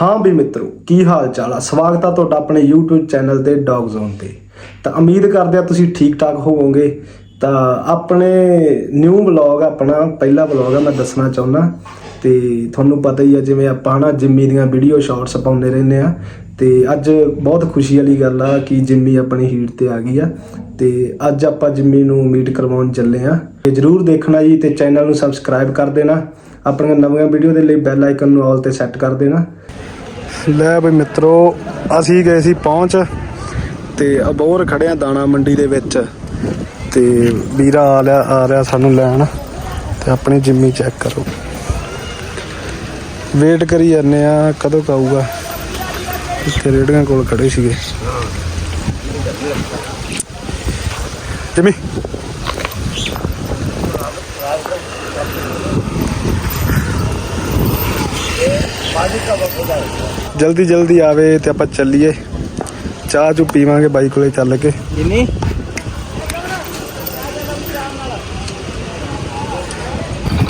ਹਾਂ ਵੀ ਮਿੱਤਰੋ, ਕੀ ਹਾਲ ਚਾਲ ਆ? ਸਵਾਗਤ ਆ ਤੁਹਾਡਾ ਆਪਣੇ YouTube ਚੈਨਲ ਤੇ ਡੌਗ ਜ਼ੋਨ ਤੇ। ਤਾਂ ਉਮੀਦ ਕਰਦੇ ਆ ਤੁਸੀਂ ਠੀਕ ਠਾਕ ਹੋਵੋਗੇ। ਤਾਂ ਆਪਣੇ ਨਿਊ ਵਲੌਗ ਆਪਣਾ ਪਹਿਲਾ ਵਲੌਗ ਆ, ਮੈਂ ਦੱਸਣਾ ਚਾਹੁੰਦਾ ਤੇ ਤੁਹਾਨੂੰ ਪਤਾ ਹੀ ਆ, ਜਿਵੇਂ ਆਪਾਂ ਨਾ ਜਿੰਮੀ ਦੀਆਂ ਵੀਡੀਓ ਸ਼ਾਰਟਸ ਪਾਉਂਦੇ ਰਹਿੰਦੇ ਆ। ਤੇ ਅੱਜ ਬਹੁਤ ਖੁਸ਼ੀ ਵਾਲੀ ਗੱਲ ਆ ਕਿ ਜਿੰਮੀ ਆਪਣੀ ਹੀਟ ਤੇ ਆ ਗਈ ਆ। ਤੇ ਅੱਜ ਆਪਾਂ ਜਿੰਮੀ ਨੂੰ ਮੀਟ ਕਰਵਾਉਣ ਚੱਲੇ ਆ। ਤੇ ਜਰੂਰ ਦੇਖਣਾ ਜੀ ਤੇ ਚੈਨਲ ਨੂੰ ਸਬਸਕ੍ਰਾਈਬ ਕਰ ਦੇਣਾ। ਆਪਣੀਆਂ ਨਵੀਆਂ ਵੀਡੀਓ ਦੇ ਲਈ ਬੈਲ ਆਈਕਨ ਨੂੰ ਆਲ ਤੇ ਸੈੱਟ ਕਰ ਦੇਣਾ। ਲੈ ਬਈ ਮਿੱਤਰੋ, ਅਸੀਂ ਗਏ ਸੀ ਪਹੁੰਚ ਤੇ ਅਬੋਰ ਖੜਿਆ ਦਾਣਾ ਮੰਡੀ ਦੇ ਵਿੱਚ। ਤੇ ਵੀਰਾ ਆ ਲਿਆ, ਆ ਰਿਹਾ ਸਾਨੂੰ ਲੈਣ ਤੇ ਆਪਣੀ ਜਿੰਮੀ ਚੈੱਕ ਕਰੋ। ਵੇਟ ਕਰੀ ਜਾਂਦੇ ਆ, ਕਦੋਂ ਕਾਊਗਾ ਇੱਥੇ ਰੇੜੀਆਂ ਕੋਲ ਖੜੇ ਸੀਗੇ ਜਿੰਮੀ ਜਲਦੀ ਜਲਦੀ ਆਵੇ ਤੇ ਆਪਾਂ ਚੱਲੀਏ। ਚਾਹ ਚੂ ਪੀਵਾਂਗੇ ਬਾਈ ਕੋਲੇ ਚੱਲ ਕੇ। ਜਿੰਨੀ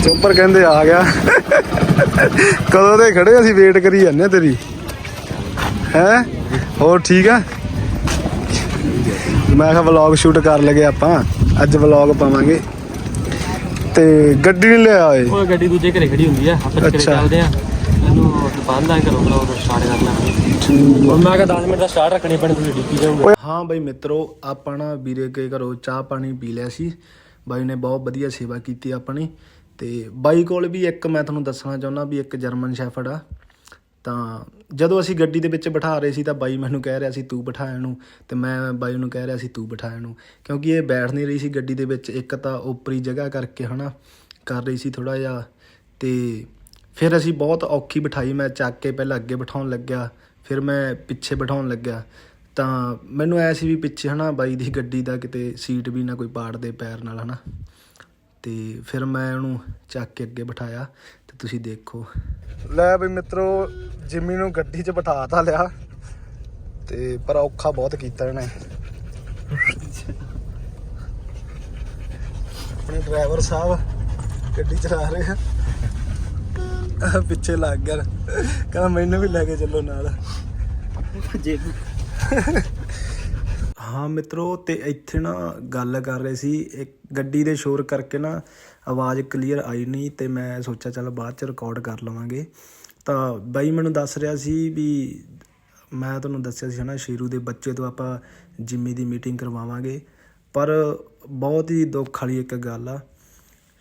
ਚੋਪਰ ਕਹਿੰਦੇ ਆ ਗਿਆ। ਕਦੋਂ ਦੇ ਖੜੇ ਅਸੀਂ ਵੇਟ ਕਰੀ ਜਾਂਦੇ ਆ ਤੇਰੀ? ਹੈ? ਹੋਰ ਠੀਕ ਆ? ਮੈਂ ਕਿਹਾ ਵਲੌਗ ਸ਼ੂਟ ਕਰ ਲਗੇ ਆਪਾਂ। ਅੱਜ ਵਲੌਗ ਪਾਵਾਂਗੇ। ਤੇ ਗੱਡੀ ਨਹੀਂ ਲਿਆ ਓਏ। ਉਹ ਗੱਡੀ ਦੂਜੇ ਘਰੇ ਖੜੀ ਹੁੰਦੀ ਆ। ਆਪਾਂ ਘਰੇ। ਚੱਲਦੇ ਆ। ਇਹਨੂੰ ਦੁਕਾਨ ਦਾ ਘਰੋਂ ਬਲੌਗ ਸਟਾਰਟ ਕਰ ਲਾਂਗੇ ਹੁਣ ਮੈਂ ਕਿਹਾ 10 ਮਿੰਟ ਦਾ ਸਟਾਰਟ ਰੱਖਣੀ ਪੈਣੀ, ਤੁਸੀਂ ਡਿੱਕੀ ਜਾਓਗੇ। ਹਾਂ ਬਈ ਮਿੱਤਰੋ ਆਪਾਂ ਨਾ ਵੀਰੇ ਕੇ ਘਰੋਂ ਚਾਹ ਪਾਣੀ ਪੀ ਲਿਆ ਸੀ। ਬਾਈ ਨੇ ਬਹੁਤ ਵਧੀਆ ਸੇਵਾ ਕੀਤੀ ਆਪਣੀ। ਤੇ ਬਾਈ ਕੋਲ ਵੀ ਇੱਕ ਮੈਂ ਤੁਹਾਨੂੰ ਦੱਸਣਾ ਚਾਹੁੰਦਾ ਵੀ ਇੱਕ ਜਰਮਨ ਸ਼ੈਫਰਡ ਆ। ਤਾਂ ਜਦੋਂ ਅਸੀਂ ਗੱਡੀ ਦੇ ਵਿੱਚ ਬਿਠਾ ਰਹੇ ਸੀ ਤਾਂ ਬਾਈ ਮੈਨੂੰ ਕਹਿ ਰਿਹਾ ਸੀ, ਤੂੰ ਬਿਠਾ ਇਹਨੂੰ। ਤੇ ਮੈਂ ਬਾਈ ਨੂੰ ਕਹਿ ਰਿਹਾ ਸੀ, ਤੂੰ ਬਿਠਾ ਇਹਨੂੰ। ਕਿਉਂਕਿ ਇਹ ਬੈਠ ਨਹੀਂ ਰਹੀ ਸੀ ਗੱਡੀ ਦੇ ਵਿੱਚ। ਇੱਕ ਤਾਂ ਉਪਰੀ ਜਗ੍ਹਾ ਕਰਕੇ ਹਨਾ, ਕਰ ਰਹੀ ਸੀ ਥੋੜਾ ਜਿਹਾ। ਤੇ ਫਿਰ ਅਸੀਂ ਬਹੁਤ ਔਖੀ ਬਿਠਾਈ ਮੈਂ ਚੱਕ ਕੇ ਪਹਿਲਾਂ ਅੱਗੇ ਬਿਠਾਉਣ ਲੱਗਿਆ ਫਿਰ ਮੈਂ ਪਿੱਛੇ ਬਿਠਾਉਣ ਲੱਗਿਆ। ਤਾਂ ਮੈਨੂੰ ਐ ਸੀ ਵੀ ਪਿੱਛੇ ਹਨਾ ਬਾਈ ਦੀ ਗੱਡੀ ਦਾ ਕਿਤੇ ਸੀਟ ਵੀ ਨਾ ਕੋਈ ਪਾੜ ਦੇ ਪੈਰ ਨਾਲ ਹਨਾ। ਤੇ ਫਿਰ ਮੈਂ ਉਹਨੂੰ ਚੱਕ ਕੇ ਅੱਗੇ ਬਿਠਾਇਆ ਤੇ ਤੁਸੀਂ ਦੇਖੋ। ਲੈ ਬਈ ਮਿੱਤਰੋ ਜਿੰਮੀ ਨੂੰ ਗੱਡੀ 'ਚ ਬਿਠਾ ਤਾ ਲਿਆ ਤੇ ਪਰ ਔਖਾ ਬਹੁਤ ਕੀਤਾ ਇਹਨੇ। ਆਪਣੇ ਡਰਾਈਵਰ ਸਾਹਿਬ ਗੱਡੀ ਚਲਾ ਰਹੇ ਆ। ਪਿੱਛੇ ਲੱਗ ਗਿਆ। ਕਹਿੰਦਾ ਮੈਨੂੰ ਵੀ ਲੈ ਕੇ ਚੱਲੋ ਨਾਲ। ਜੇ ਹਾਂ ਮਿੱਤਰੋ ਤੇ ਇੱਥੇ ਨਾ ਗੱਲ ਕਰ ਰਹੇ ਸੀ ਇੱਕ ਗੱਡੀ ਦੇ ਸ਼ੋਰ ਕਰਕੇ ਨਾ ਆਵਾਜ਼ ਕਲੀਅਰ ਆਈ ਨਹੀਂ ਤੇ ਮੈਂ ਸੋਚਿਆ ਚੱਲ ਬਾਅਦ ਚ ਰਿਕਾਰਡ ਕਰ ਲਵਾਂਗੇ। ਤਾਂ ਬਾਈ ਮੈਨੂੰ ਦੱਸ ਰਿਹਾ ਸੀ ਵੀ ਮੈਂ ਤੁਹਾਨੂੰ ਦੱਸਿਆ ਸੀ ਹਨਾ ਸ਼ੇਰੂ ਦੇ ਬੱਚੇ ਤੋਂ ਆਪਾਂ ਜਿੰਮੀ ਦੀ ਮੀਟਿੰਗ ਕਰਵਾਵਾਂਗੇ। ਪਰ ਬਹੁਤ ਹੀ ਦੁੱਖ ਵਾਲੀ ਇੱਕ ਗੱਲ ਆ।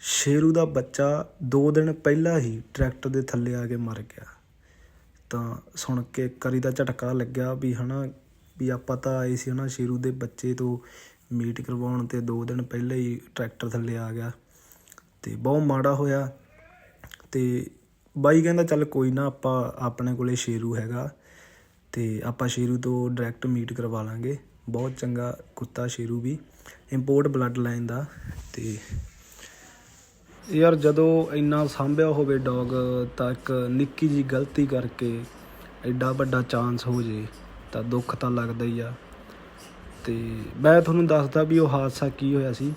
ਸ਼ੇਰੂ ਦਾ ਬੱਚਾ ਦੋ ਦਿਨ ਪਹਿਲਾਂ ਹੀ ਟਰੈਕਟਰ ਦੇ ਥੱਲੇ ਆ ਕੇ ਮਰ ਗਿਆ। ਤਾਂ ਸੁਣ ਕੇ ਕਰੀ ਦਾ ਝਟਕਾ ਲੱਗਿਆ ਵੀ ਹੈ ਨਾ ਵੀ ਆਪਾਂ ਤਾਂ ਆਏ ਸੀ ਹੈ ਨਾ ਸ਼ੇਰੂ ਦੇ ਬੱਚੇ ਤੋਂ ਮੀਟ ਕਰਵਾਉਣ ਤੇ ਦੋ ਦਿਨ ਪਹਿਲਾਂ ਹੀ ਟਰੈਕਟਰ ਥੱਲੇ ਆ ਗਿਆ। ਤੇ ਬਹੁਤ ਮਾੜਾ ਹੋਇਆ। ਤੇ ਬਾਈ ਕਹਿੰਦਾ ਚੱਲ ਕੋਈ ਨਾ ਆਪਾਂ ਆਪਣੇ ਕੋਲੇ ਸ਼ੇਰੂ ਹੈਗਾ ਤੇ ਆਪਾਂ ਸ਼ੇਰੂ ਤੋਂ ਡਾਇਰੈਕਟ ਮੀਟ ਕਰਵਾ ਲਾਂਗੇ। ਬਹੁਤ ਚੰਗਾ ਕੁੱਤਾ ਸ਼ੇਰੂ ਵੀ। ਇੰਪੋਰਟ ਬਲੱਡ ਲਾਈਨ ਦਾ ਤੇ ਯਾਰ ਜਦੋਂ ਇੰਨਾ ਸਾਂਭਿਆ ਹੋਵੇ ਡੌਗ, ਤਾਂ ਇੱਕ ਨਿੱਕੀ ਜੀ ਗਲਤੀ ਕਰਕੇ ਐਡਾ ਵੱਡਾ ਚਾਂਸ ਹੋ ਜੇ, ਤਾਂ ਦੁੱਖ ਤਾਂ ਲੱਗਦਾ ਹੀ ਆ। ਤੇ ਮੈਂ ਤੁਹਾਨੂੰ ਦੱਸਦਾ ਵੀ ਉਹ ਹਾਦਸਾ ਕੀ ਹੋਇਆ ਸੀ।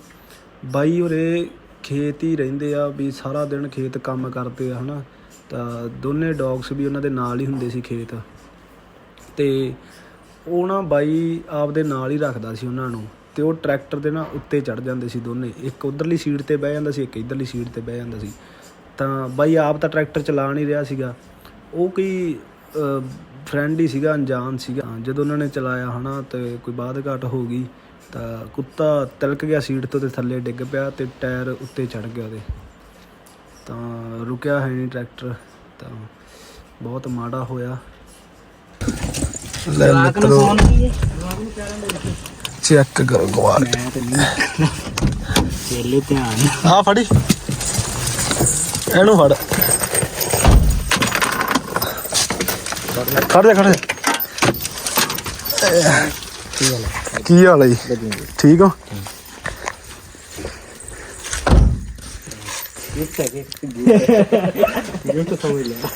ਬਾਈ ਉਰੇ ਖੇਤ ਹੀ ਰਹਿੰਦੇ ਆ, ਵੀ ਸਾਰਾ ਦਿਨ ਖੇਤ ਕੰਮ ਕਰਦੇ ਆ, ਹਨਾ। ਤਾਂ ਦੋਨੇ ਡੌਗਸ ਵੀ ਉਹਨਾਂ ਦੇ ਨਾਲ ਹੀ ਹੁੰਦੇ ਸੀ ਖੇਤ। ਤੇ ਉਹ ਨਾ ਬਾਈ ਆਪਦੇ ਨਾਲ ਹੀ ਰੱਖਦਾ ਸੀ ਉਹਨਾਂ ਨੂੰ। ਤੇ ਉਹ ਟਰੈਕਟਰ ਦੇ ਨਾ ਉੱਤੇ ਚੜ ਜਾਂਦੇ ਸੀ ਦੋਨੇ। ਇੱਕ ਉਧਰਲੀ ਸੀਟ ਤੇ ਬਹਿ ਜਾਂਦਾ ਸੀ ਇੱਕ ਇਧਰਲੀ ਸੀਟ ਤੇ ਬਹਿ ਜਾਂਦਾ ਸੀ। ਤਾਂ ਬਾਈ ਆਪ ਤਾਂ ਟਰੈਕਟਰ ਚਲਾ ਨਹੀਂ ਰਿਹਾ ਸੀਗਾ। ਉਹ ਕੋਈ ਫਰੈਂਡ ਹੀ ਸੀਗਾ ਅਣਜਾਣ ਸੀਗਾ। ਜਦੋਂ ਉਹਨਾਂ ਨੇ ਚਲਾਇਆ ਹਨਾ ਤੇ ਕੋਈ ਬਾਦ ਘਾਟ ਹੋ ਗਈ ਤਾਂ ਕੁੱਤਾ ਤਿਲਕ ਗਿਆ ਸੀਟ ਤੋਂ ਤੇ ਥੱਲੇ ਡਿੱਗ ਪਿਆ ਤੇ ਟਾਇਰ ਉੱਤੇ ਚੜ ਗਿਆ ਉਹਦੇ। ਤਾਂ ਰੁਕਿਆ ਹੈ ਨਹੀਂ ਟਰੈਕਟਰ ਤਾਂ ਬਹੁਤ ਮਾੜਾ ਹੋਇਆ। ਲੈ ਮਿੱਤਰੋ। ਚੈੱਕ ਕਰੋ ਕੁਆਲਿਟੀ ਚੇਲੇ ਧਿਆਨ ਆ ਫੜੀ। ਇਹਨੂੰ ਫੜ। ਖੜ ਜਾ ਖੜ ਜਾ। ਕੀ ਹਾਲ ਹੈ ਜੀ? ਠੀਕ ਹੋ? ਗਿਫਟ ਹੈ ਗਿਫਟ ਸਮਝ ਲਿਆ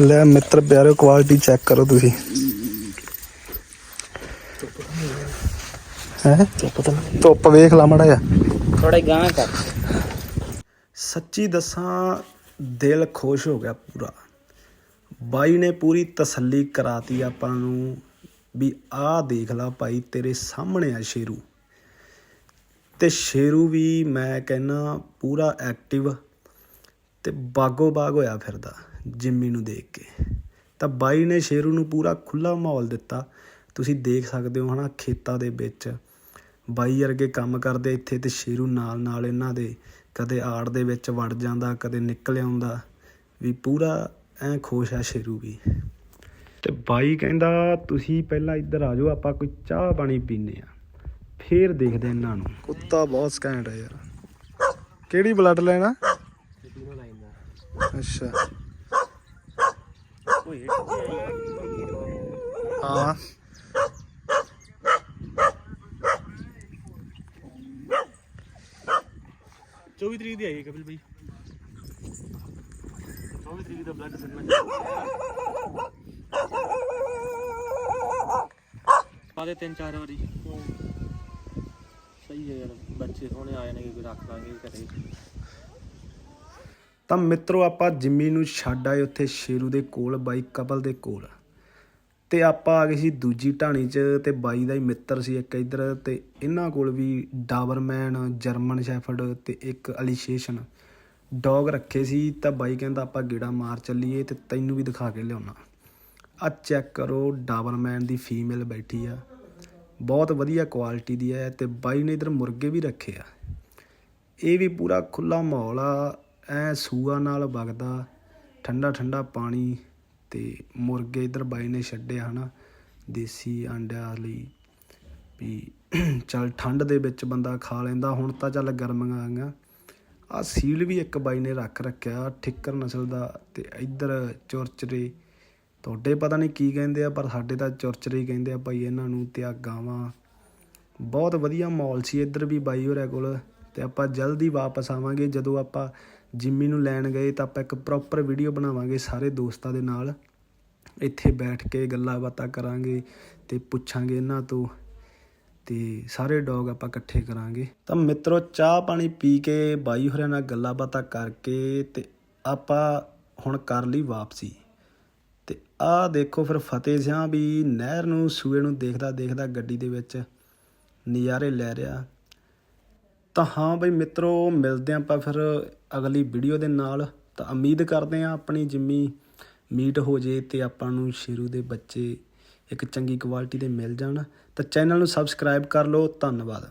ਲੈ ਮਿੱਤਰ ਪਿਆਰੇ ਕੁਆਲਿਟੀ ਚੈੱਕ ਕਰੋ ਤੁਸੀਂ। ਹੈ? ਧੁੱਪ ਵੇਖ ਲਾ ਮੜਾ ਜਾ ਥੋੜਾ ਗਾਂ ਕਰ। ਸੱਚੀ ਦੱਸਾਂ ਦਿਲ ਖੁਸ਼ ਹੋ ਗਿਆ ਪੂਰਾ। ਬਾਈ ਨੇ ਪੂਰੀ ਤਸੱਲੀ ਕਰਾਤੀ ਆਪਾਂ ਨੂੰ ਵੀ ਆਹ ਦੇਖ ਲਾ ਭਾਈ ਤੇਰੇ ਸਾਹਮਣੇ ਆ ਸ਼ੇਰੂ। ਤੇ ਸ਼ੇਰੂ ਵੀ ਮੈਂ ਕਹਿੰਨਾ ਪੂਰਾ ਐਕਟਿਵ ਤੇ ਬਾਗੋ ਬਾਗ ਹੋਇਆ ਫਿਰਦਾ ਜਿੰਮੀ ਨੂੰ ਦੇਖ ਕੇ। ਤਾਂ ਬਾਈ ਨੇ ਸ਼ੇਰੂ ਨੂੰ ਪੂਰਾ ਖੁੱਲਾ ਮਾਹੌਲ ਦਿੱਤਾ। ਤੁਸੀਂ ਦੇਖ ਸਕਦੇ ਹੋ ਹਨਾ ਖੇਤਾਂ ਦੇ ਵਿੱਚ ਬਾਈ ਵਰਗੇ ਕੰਮ ਕਰਦੇ ਇੱਥੇ ਤੇ ਸ਼ੇਰੂ ਨਾਲ ਨਾਲ ਇਹਨਾਂ ਦੇ ਕਦੇ ਆੜ ਦੇ ਵਿੱਚ ਵੜ ਜਾਂਦਾ, ਕਦੇ ਨਿਕਲ ਆਉਂਦਾ। ਵੀ ਪੂਰਾ ਐ ਖੁਸ਼ ਆ ਸ਼ੇਰੂ ਵੀ। ਤੇ ਬਾਈ ਕਹਿੰਦਾ, ਤੁਸੀਂ ਪਹਿਲਾਂ ਇੱਧਰ ਆ ਜਾਓ, ਆਪਾਂ ਕੋਈ ਚਾਹ ਪਾਣੀ ਪੀਨੇ ਆ ਫੇਰ ਦੇਖਦੇ ਇਹਨਾਂ ਨੂੰ। ਕੁੱਤਾ ਬਹੁਤ ਸਕੈਂਟ ਹੈ ਯਾਰ। ਕਿਹੜੀ ਬਲੱਡ ਲੈਣਾ? ਅੱਛਾ। ਹਾਂ। ਚੌਵੀ ਤਰੀਕ ਦੀ ਆਈ ਕਪਿਲ ਭਾਈ 24 ਤਰੀਕ ਦਾ ਬਲੱਡ ਸੈਗਮੈਂਟ ਆਦੇ ਤਿੰਨ ਚਾਰ ਵਾਰੀ। ਸਹੀ ਹੈ ਯਾਰ ਬੱਚੇ ਸੋਹਣੇ ਆਏ ਨੇ ਕਿ ਰੱਖ ਲਾਂਗੇ ਘਰੇ। ਤਾਂ ਮਿੱਤਰੋ ਆਪਾਂ ਜਿੰਮੀ ਨੂੰ ਛੱਡ ਆਏ ਉੱਥੇ ਸ਼ੇਰੂ ਦੇ ਕੋਲ ਬਾਈ ਕਪਲ ਦੇ ਕੋਲ। ਤੇ ਆਪਾਂ ਆ ਗਏ ਸੀ ਦੂਜੀ ਢਾਣੀ 'ਚ ਤੇ ਬਾਈ ਦਾ ਹੀ ਮਿੱਤਰ ਸੀ ਇੱਕ ਇੱਧਰ ਤੇ ਇਹਨਾਂ ਕੋਲ ਵੀ ਡਾਬਰਮੈਨ, ਜਰਮਨ ਸ਼ੈਫਰਡ ਤੇ ਇੱਕ ਅਲੀਸ਼ੇਸ਼ਨ ਡੌਗ ਰੱਖੇ ਸੀ, ਤਾਂ ਬਾਈ ਕਹਿੰਦਾ ਆਪਾਂ ਗੇੜਾ ਮਾਰ ਚੱਲੀਏ ਤੇ ਤੈਨੂੰ ਵੀ ਦਿਖਾ ਕੇ ਲਿਆਉਣਾ। ਆ ਚੈੱਕ ਕਰੋ ਡਾਬਰਮੈਨ ਦੀ ਫੀਮੇਲ ਬੈਠੀ ਆ। ਬਹੁਤ ਵਧੀਆ ਕੁਆਲਿਟੀ ਦੀ ਹੈ ਤੇ ਬਾਈ ਨੇ ਇਧਰ ਮੁਰਗੇ ਵੀ ਰੱਖੇ ਆ। ਇਹ ਵੀ ਪੂਰਾ ਖੁੱਲਾ ਮਾਹੌਲ ਆ, ਐ ਸੂਆ ਨਾਲ ਵਗਦਾ ਠੰਡਾ ਠੰਡਾ ਪਾਣੀ। ਤੇ ਮੁਰਗੇ ਇਧਰ ਬਾਈ ਨੇ ਛੱਡਿਆ ਹਨਾ, ਦੇਸੀ ਆਂਡਿਆਂ ਲਈ ਵੀ ਚੱਲ ਠੰਡ ਦੇ ਵਿੱਚ ਬੰਦਾ ਖਾ ਲੈਂਦਾ, ਹੁਣ ਤਾਂ ਚੱਲ ਗਰਮੀਆਂ ਆ ਗਈਆਂ। ਆ ਸੀਲ ਵੀ ਇੱਕ ਬਾਈ ਨੇ ਰੱਖ ਰੱਖਿਆ, ਠਿੱਕਰ ਨਸਲ ਦਾ ਤੇ ਇੱਧਰ ਚੁਰਚਰੇ। ਤੁਹਾਡੇ ਪਤਾ ਨਹੀਂ ਕੀ ਕਹਿੰਦੇ ਆ, ਪਰ ਸਾਡੇ ਤਾਂ ਚੁਰਚਰੇ ਹੀ ਕਹਿੰਦੇ ਆ ਭਾਈ ਇਹਨਾਂ ਨੂੰ ਤੇ ਆ ਗਾਵਾਂ। ਬਹੁਤ ਵਧੀਆ ਮਾਹੌਲ ਸੀ ਇੱਧਰ ਵੀ ਬਾਈ ਹੋਰਿਆਂ ਕੋਲ, ਤੇ ਆਪਾਂ ਜਲਦੀ ਵਾਪਸ ਆਵਾਂਗੇ ਜਦੋਂ ਆਪਾਂ ਜਿੰਮੀ ਨੂੰ ਲੈਣ ਗਏ ਤਾਂ ਆਪਾਂ ਇੱਕ ਪ੍ਰੋਪਰ ਵੀਡੀਓ ਬਣਾਵਾਂਗੇ ਸਾਰੇ ਦੋਸਤਾਂ ਦੇ ਨਾਲ। ਇੱਥੇ ਬੈਠ ਕੇ ਗੱਲਾਂ ਬਾਤਾਂ ਕਰਾਂਗੇ ਤੇ ਪੁੱਛਾਂਗੇ ਇਹਨਾਂ ਤੋਂ ਤੇ ਸਾਰੇ ਡੌਗ ਆਪਾਂ ਇਕੱਠੇ ਕਰਾਂਗੇ। ਤਾਂ ਮਿੱਤਰੋ, ਚਾਹ ਪਾਣੀ ਪੀ ਕੇ ਬਾਈ ਹੋਰਿਆਂ ਨਾਲ ਗੱਲਾਂ ਬਾਤਾਂ ਕਰਕੇ ਤੇ ਆਪਾਂ ਹੁਣ ਕਰ ਲਈ ਵਾਪਸੀ। ਤੇ ਆਹ ਦੇਖੋ ਫਿਰ ਫਤਿਹ ਸਿਆਂ ਵੀ ਨਹਿਰ ਨੂੰ, ਸੂਏ ਨੂੰ ਦੇਖਦਾ ਦੇਖਦਾ ਗੱਡੀ ਦੇ ਵਿੱਚ ਨਜ਼ਾਰੇ ਲੈ ਰਿਹਾ। ਤਾਂ ਹਾਂ ਬਈ ਮਿੱਤਰੋ, ਮਿਲਦੇ ਹਾਂ ਆਪਾਂ ਫਿਰ ਅਗਲੀ ਵੀਡੀਓ ਦੇ ਨਾਲ ਤਾਂ ਉਮੀਦ ਕਰਦੇ ਹਾਂ ਆਪਣੀ ਜਿੰਮੀ ਮੀਟ ਹੋ ਜੇ ਤੇ ਆਪਾਂ ਨੂੰ ਸ਼ੇਰੂ ਦੇ ਬੱਚੇ ਇੱਕ ਚੰਗੀ ਕੁਆਲਿਟੀ ਦੇ ਮਿਲ ਜਾਣ। ਤਾਂ ਚੈਨਲ ਨੂੰ ਸਬਸਕ੍ਰਾਈਬ ਕਰ ਲਓ। ਧੰਨਵਾਦ।